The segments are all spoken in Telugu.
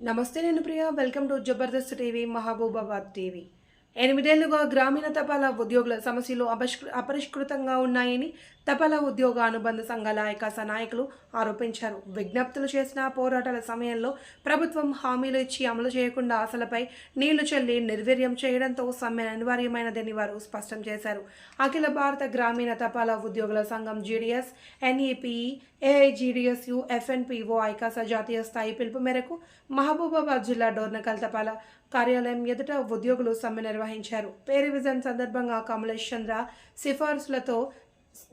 నమస్తే నేను Priya. Welcome to Jabardasth TV Mahabubabad TV. ఎనిమిదేళ్ళుగా గ్రామీణ తపాలా ఉద్యోగుల సమస్యలు అపరిష్కృతంగా ఉన్నాయని తపాలా ఉద్యోగ అనుబంధ సంఘాల ఐకాస నాయకులు ఆరోపించారు. విజ్ఞప్తులు చేసిన పోరాటాల సమయంలో ప్రభుత్వం హామీలు ఇచ్చి అమలు చేయకుండా ఆశలపై నీళ్ళు చల్లి నిర్వీర్యం చేయడంతో సమ్మె అనివార్యమైనదని వారు స్పష్టం చేశారు. అఖిల భారత గ్రామీణ తపాలా ఉద్యోగుల సంఘం జీడీఎస్ ఎన్ఈపిఈ ఏఐజీడీఎస్యు ఎఫ్ఎన్పిఓ ఐకాస జాతీయ స్థాయి పిలుపు మేరకు మహబూబాబాద్ జిల్లా డోర్నకల్ తపాలా కార్యాలయం ఎదుట ఉద్యోగులు సమ్మె నిర్వహించారు పే రివిజన్ సందర్భంగా కమలేష్ చంద్ర సిఫార్సులతో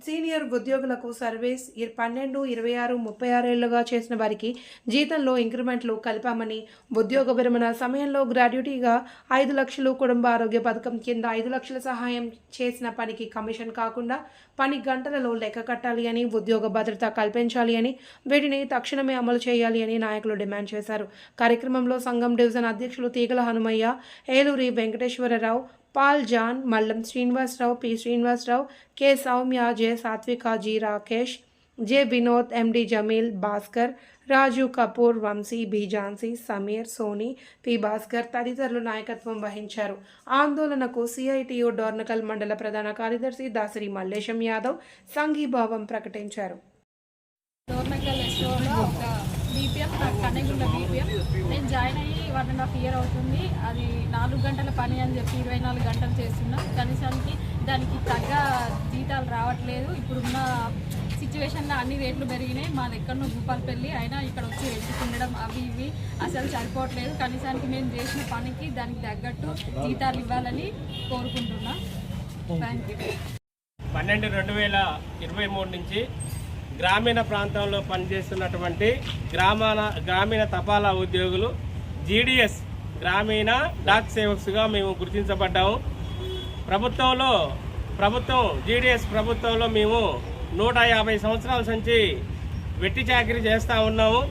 సీనియర్ ఉద్యోగులకు సర్వీస్ పన్నెండు ఇరవై ఆరు ముప్పై ఆరేళ్ళుగా చేసిన వారికి జీతంలో ఇంక్రిమెంట్లు కలిపామని ఉద్యోగ విరమణ సమయంలో గ్రాడ్యుటీగా ఐదు లక్షలు కుటుంబ ఆరోగ్య పథకం కింద ఐదు లక్షల సహాయం చేసిన పనికి కమిషన్ కాకుండా పని గంటలలో లెక్క కట్టాలి అని ఉద్యోగ భద్రత కల్పించాలి అని వీటిని తక్షణమే అమలు చేయాలి అని నాయకులు డిమాండ్ చేశారు. కార్యక్రమంలో సంఘం డివిజన్ అధ్యక్షులు Teegala Hanumaiah Eluri Venkateswara Rao Paul John Mallam Srinivasa Rao P. Srinivasa Rao K. Soumya J. Satvika G. Rakesh J. Vinod MD Jameel Bhaskar Raju Kapoor Vamsi B. Jhansi Sameer Soni P. Bhaskar తదితరులు నాయకత్వం వహించారు. ఆందోళనకు సిఐటియు డోర్నకల్ మండల ప్రధాన కార్యదర్శి దాసరి మల్లేశం యాదవ్ సంఘీభావం ప్రకటించారు. నేను జాయిన్ అయ్యి వన్ అండ్ హాఫ్ ఇయర్ అవుతుంది. అది నాలుగు గంటల పని అని చెప్పి ఇరవై నాలుగు గంటలు చేస్తున్నాం. కనీసానికి దానికి తగ్గ జీతాలు రావట్లేదు. ఇప్పుడున్న సిచ్యువేషన్లో అన్ని రేట్లు పెరిగినాయి. మా దగ్గర భూపాలపల్లి. అయినా ఇక్కడ వచ్చి రెంట్కి ఉండడం అవి ఇవి అసలు సరిపోవట్లేదు. కనీసానికి మేము చేసిన పనికి దానికి తగ్గట్టు జీతాలు ఇవ్వాలని కోరుకుంటున్నాం. థ్యాంక్ యూ పన్నెండు రెండు వేల ఇరవై మూడు నుంచి గ్రామీణ ప్రాంతంలో పనిచేస్తున్నటువంటి గ్రామాల గ్రామీణ తపాలా ఉద్యోగులు జీడిఎస్ గ్రామీణ డాక్ సేవక్స్గా మేము గుర్తించబడ్డాము. ప్రభుత్వంలో ప్రభుత్వం జీడిఎస్ ప్రభుత్వంలో మేము నూట యాభై సంవత్సరాల నుంచి వెట్టి చాకరీ చేస్తూ ఉన్నాము.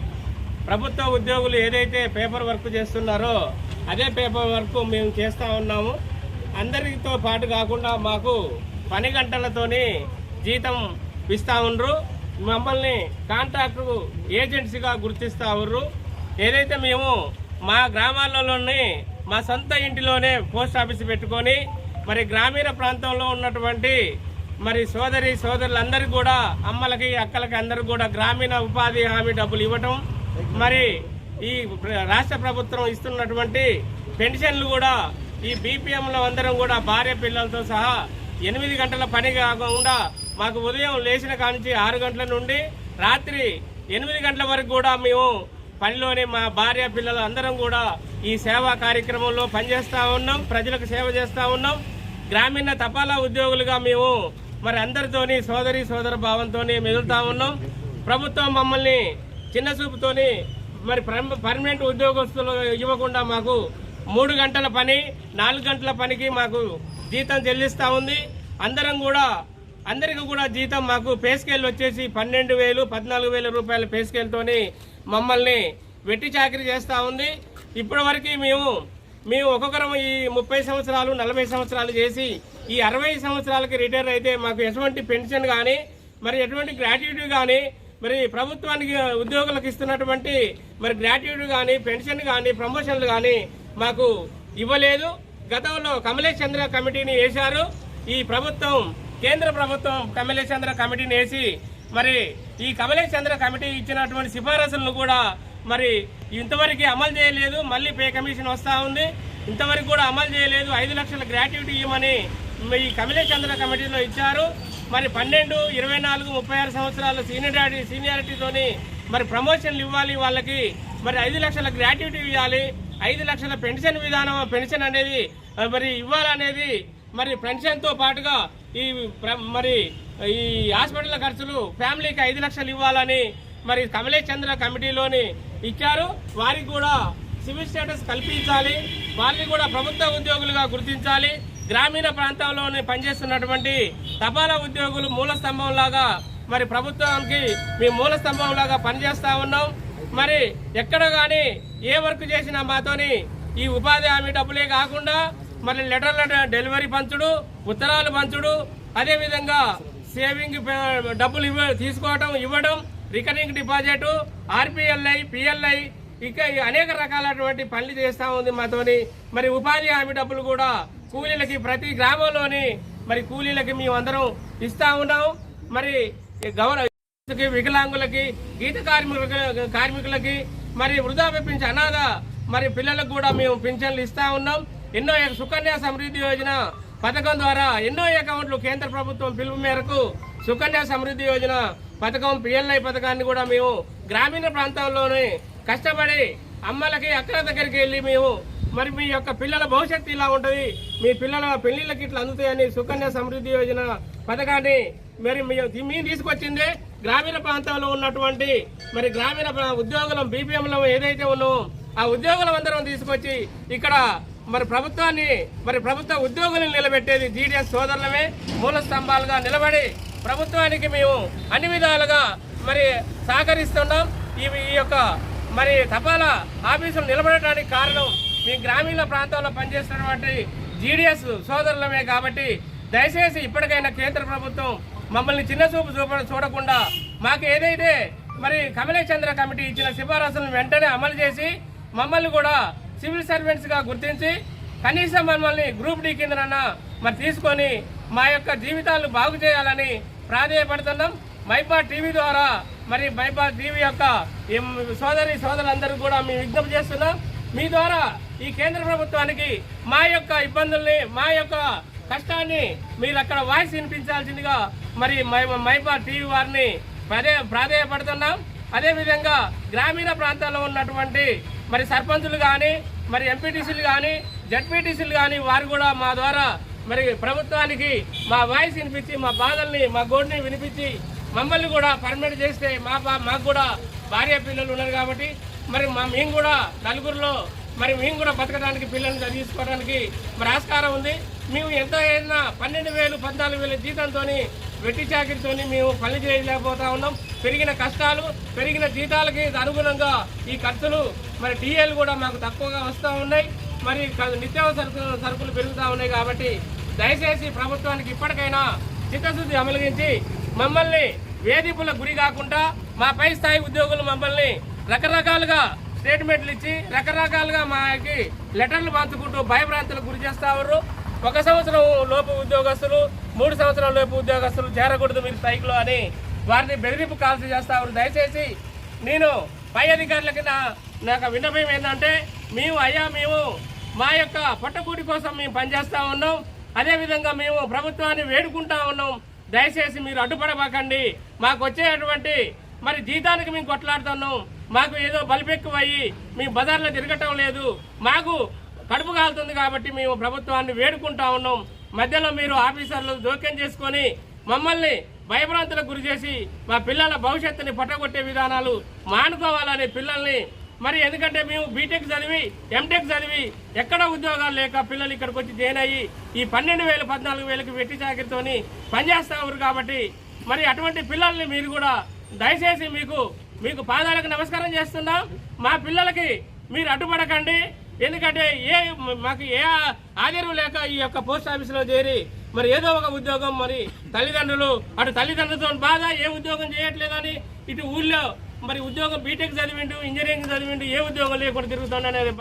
ప్రభుత్వ ఉద్యోగులు ఏదైతే పేపర్ వర్క్ చేస్తున్నారో అదే పేపర్ వర్క్ మేము చేస్తూ ఉన్నాము. అందరితో పాటు కాకుండా మాకు పని గంటలతోని జీతం ఇస్తూ ఉండ్రు. మమ్మల్ని కాంట్రాక్టు ఏజెన్సీగా గుర్తిస్తూ ఉర్రు ఏదైతే మేము మా గ్రామాలలోని మా సొంత ఇంటిలోనే పోస్ట్ ఆఫీస్ పెట్టుకొని మరి గ్రామీణ ప్రాంతంలో ఉన్నటువంటి మరి సోదరి సోదరులందరికీ కూడా అమ్మలకి అక్కలకి అందరూ కూడా గ్రామీణ ఉపాధి హామీ డబ్బులు ఇవ్వటం మరి ఈ రాష్ట్ర ప్రభుత్వం ఇస్తున్నటువంటి పెన్షన్లు కూడా ఈ బీపీఎంలో అందరం కూడా భార్య పిల్లలతో సహా ఎనిమిది గంటల పని కాకుండా మాకు ఉదయం లేచిన కానించి ఆరు గంటల నుండి రాత్రి ఎనిమిది గంటల వరకు కూడా మేము పనిలోనే మా భార్య పిల్లలు అందరం కూడా ఈ సేవా కార్యక్రమంలో పనిచేస్తూ ఉన్నాం ప్రజలకు సేవ చేస్తూ ఉన్నాం. గ్రామీణ తపాలా ఉద్యోగులుగా మేము మరి అందరితోని సోదరి సోదర భావంతోని మిగులుతూ ఉన్నాం. ప్రభుత్వం మమ్మల్ని చిన్న చూపుతోని మరి పర్మనెంట్ ఉద్యోగస్తులు ఇవ్వకుండా మాకు మూడు గంటల పని నాలుగు గంటల పనికి మాకు జీతం చెల్లిస్తూ ఉంది. అందరం కూడా అందరికీ కూడా జీతం మాకు పే స్కేల్ వచ్చేసి పన్నెండు వేలు పద్నాలుగు వేల రూపాయల పే స్కేల్తోని మమ్మల్ని వెట్టి చాకరీ చేస్తూ ఉంది. ఇప్పటివరకు మేము మేము ఒక్కొక్కరం ఈ ముప్పై సంవత్సరాలు నలభై సంవత్సరాలు చేసి ఈ అరవై సంవత్సరాలకి రిటైర్ అయితే మాకు ఎటువంటి పెన్షన్ కానీ మరి ఎటువంటి గ్రాట్యుటీ కానీ మరి ప్రభుత్వానికి ఉద్యోగులకు ఇస్తున్నటువంటి మరి గ్రాట్యుటీ కానీ పెన్షన్ కానీ ప్రమోషన్లు కానీ మాకు ఇవ్వలేదు. గతంలో కమలేష్ చంద్ర కమిటీని వేశారు. ఈ ప్రభుత్వం కేంద్ర ప్రభుత్వం కమలేష్ చంద్ర కమిటీని వేసి మరి ఈ కమలే చంద్ర కమిటీ ఇచ్చినటువంటి సిఫారసులను కూడా మరి ఇంతవరకు అమలు చేయలేదు. మళ్ళీ పే కమిషన్ వస్తూ ఉంది. ఇంతవరకు కూడా అమలు చేయలేదు. ఐదు లక్షల గ్రాట్యుటీ ఇవ్వమని ఈ కమిలే చంద్ర కమిటీలో ఇచ్చారు. మరి పన్నెండు ఇరవై నాలుగు ముప్పై ఆరు సంవత్సరాల సీనియారిటీ సీనియారిటీతోని మరి ప్రమోషన్లు ఇవ్వాలి వాళ్ళకి. మరి ఐదు లక్షల గ్రాట్యుటీ ఇవ్వాలి. ఐదు లక్షల పెన్షన్ విధానం పెన్షన్ అనేది మరి ఇవ్వాలనేది మరి పెన్షన్తో పాటుగా ఈ ప్ర- మరి ఈ హాస్పిటల్ ఖర్చులు ఫ్యామిలీకి ఐదు లక్షలు ఇవ్వాలని మరి కమలేష్ చంద్ర కమిటీలోని ఇచ్చారు. వారికి కూడా సివిల్ స్టేటస్ కల్పించాలి. వారిని కూడా ప్రభుత్వ ఉద్యోగులుగా గుర్తించాలి. గ్రామీణ ప్రాంతంలోని పనిచేస్తున్నటువంటి తపాలా ఉద్యోగులు మూల స్తంభంలాగా మరి ప్రభుత్వానికి మేము మూల స్తంభంలాగా పనిచేస్తూ పనిచేస్తా ఉన్నాం. మరి ఎక్కడ కానీ ఏ వర్క్ చేసినా మాతోని ఈ ఉపాధి హామీ డబ్బులే కాకుండా మరి లెటర్ల డెలివరీ పంచుడు ఉత్తరాలు పంచుడు. అదేవిధంగా సేవింగ్ డబ్బులు ఇవ్వ తీసుకోవడం ఇవ్వడం రికరింగ్ డిపాజిట్ ఆర్పిఎల్ఐ పిఎల్ఐ ఇక ఈ అనేక రకాలైనటువంటి పనులు చేస్తా ఉంది మాతోని. మరి ఉపాధి హామీ డబ్బులు కూడా కూలీలకి ప్రతి గ్రామంలోని మరి కూలీలకి మేము అందరం ఇస్తా ఉన్నాం. మరి గౌరవ వికలాంగులకి గీత కార్మికులకి కార్మికులకి మరి వృధాప్య పింఛన్ అనాథ మరి పిల్లలకు కూడా మేము పింఛన్లు ఇస్తా ఉన్నాం. ఎన్నో సుకన్య సమృద్ధి యోజన పథకం ద్వారా ఎన్నో అకౌంట్లు కేంద్ర ప్రభుత్వం పిలుపు మేరకు సుకన్య సమృద్ధి యోజన పథకం పిఎల్ఐ పథకాన్ని కూడా మేము గ్రామీణ ప్రాంతాల్లోనే కష్టపడి అమ్మలకి అక్కల దగ్గరికి వెళ్ళి మేము మరి మీ యొక్క పిల్లల భవిష్యత్తు ఇలా ఉంటుంది మీ పిల్లల పెళ్ళిళ్ళకి ఇట్లా అందుతాయని సుకన్య సమృద్ధి యోజన పథకాన్ని మరి మీ- మేము తీసుకొచ్చిందే గ్రామీణ ప్రాంతాల్లో ఉన్నటువంటి మరి గ్రామీణ ఉద్యోగులం బీపీఎంలో ఏదైతే ఉన్నామో ఆ ఉద్యోగులం అందరం తీసుకొచ్చి ఇక్కడ మరి ప్రభుత్వాన్ని మరి ప్రభుత్వ ఉద్యోగులను నిలబెట్టేది జీడిఎస్ సోదరులమే. మూల స్తంభాలుగా నిలబడి ప్రభుత్వానికి మేము అన్ని విధాలుగా మరి సహకరిస్తున్నాం. ఈ ఈ యొక్క మరి తపాలా ఆఫీసులు నిలబడటానికి కారణం మీ గ్రామీణ ప్రాంతాల్లో పనిచేస్తున్నటువంటి జీడిఎస్ సోదరులమే కాబట్టి దయచేసి ఇప్పటికైనా కేంద్ర ప్రభుత్వం మమ్మల్ని చిన్న చూపు చూప చూడకుండా మాకు ఏదైతే మరి కమలేష్ చంద్ర కమిటీ ఇచ్చిన సిఫారసులను వెంటనే అమలు చేసి మమ్మల్ని కూడా సివిల్ సర్వెంట్స్గా గుర్తించి కనీసం మమ్మల్ని గ్రూప్ డి కిందనన్నా మరి తీసుకొని మా యొక్క జీవితాలు బాగు చేయాలని ప్రాధేయపడుతున్నాం. మైపా టీవీ ద్వారా మరి మైపా టీవీ యొక్క సోదరి సోదరులందరూ కూడా మేము విజ్ఞప్తి చేస్తున్నాం. మీ ద్వారా ఈ కేంద్ర ప్రభుత్వానికి మా యొక్క ఇబ్బందుల్ని మా యొక్క కష్టాన్ని మీరు అక్కడ వాయిస్ వినిపించాల్సిందిగా మరి మైపా టీవీ వారిని ప్రాధే ప్రాధేయపడుతున్నాం. అదేవిధంగా గ్రామీణ ప్రాంతాల్లో ఉన్నటువంటి మరి సర్పంచులు కానీ మరి ఎంపీటీసీలు కానీ జడ్పీటీసీలు కానీ వారు కూడా మా ద్వారా మరి ప్రభుత్వానికి మా వాయిస్ వినిపించి మా బాధల్ని మా గోడిని వినిపించి మమ్మల్ని కూడా పర్మిట్ చేస్తే మా మాకు కూడా భార్య పిల్లలు ఉన్నారు కాబట్టి మరి మా మేము కూడా నలుగురిలో మరి మేము కూడా బతకడానికి పిల్లల్ని చదివించుకోవడానికి మరి ఆస్కారం ఉంది. మేము ఎంత అయినా పన్నెండు వేలు పద్నాలుగు వేల జీతంతో వెట్టి చాకరితో మేము పని చేయలేకపోతా ఉన్నాం. పెరిగిన కష్టాలు పెరిగిన జీతాలకి అనుగుణంగా ఈ ఖర్చులు మరి టీఏలు కూడా మాకు తక్కువగా వస్తూ ఉన్నాయి. మరి నిత్యావసర సరుకులు పెరుగుతూ ఉన్నాయి కాబట్టి దయచేసి ప్రభుత్వానికి ఇప్పటికైనా చిత్తశుద్ధి అమలుగించి మమ్మల్ని వేధింపులకు గురి కాకుండా మా పై స్థాయి ఉద్యోగులు మమ్మల్ని రకరకాలుగా స్టేట్మెంట్లు ఇచ్చి రకరకాలుగా మాకి లెటర్లు పంచుకుంటూ భయభ్రాంతులకు గురి చేస్తూ ఉన్నారు. ఒక సంవత్సరం లోపు ఉద్యోగస్తులు మూడు సంవత్సరాల లోపు ఉద్యోగస్తులు చేరకూడదు మీరు స్థాయిలో అని వారిని బెదిరింపు కాల్సి చేస్తా ఉన్నారు. దయచేసి నేను పై అధికారుల కింద నాకు విన్నపం ఏంటంటే మేము అయ్యా మేము మా యొక్క పట్టకూటి కోసం మేము పనిచేస్తా ఉన్నాం. అదేవిధంగా మేము ప్రభుత్వాన్ని వేడుకుంటా ఉన్నాం. దయచేసి మీరు అడ్డుపడబాకండి. మాకు వచ్చేటువంటి మరి జీతానికి మేము కొట్లాడుతున్నాం. మాకు ఏదో బలిపెక్కువయ్యి మీ బజార్లో తిరగటం లేదు. మాకు కడుపు కాలుతుంది కాబట్టి మేము ప్రభుత్వాన్ని వేడుకుంటా ఉన్నాం. మధ్యలో మీరు ఆఫీసర్లు జోక్యం చేసుకొని మమ్మల్ని భయభ్రాంతులకు గురి చేసి మా పిల్లల భవిష్యత్తుని పట్టగొట్టే విధానాలు మానుకోవాలని పిల్లల్ని మరి ఎందుకంటే మేము బీటెక్ చదివి ఎంటెక్ చదివి ఎక్కడ ఉద్యోగాలు లేక పిల్లలు ఇక్కడికి వచ్చి జాయిన్ అయ్యి ఈ పన్నెండు వేలు పద్నాలుగు వేలకు వెట్టి చాకిరితోని పనిచేస్తా కాబట్టి మరి అటువంటి పిల్లల్ని మీరు కూడా దయచేసి మీకు మీకు పాదాలకు నమస్కారం చేస్తున్నాం. మా పిల్లలకి మీరు అడ్డుపడకండి. ఎందుకంటే ఏ మాకు ఏ ఆధారం లేక ఈ యొక్క పోస్ట్ ఆఫీసులో చేరి మరి ఏదో ఒక ఉద్యోగం మరి తల్లిదండ్రులు అటు తల్లిదండ్రులతో బాధ ఏ ఉద్యోగం చేయట్లేదని ఇటు ఊళ్ళో మరి ఉద్యోగం బీటెక్ చదివిండు ఇంజనీరింగ్ చదివిండు ఏ ఉద్యోగం లేకుండా తిరుగుతుండనేది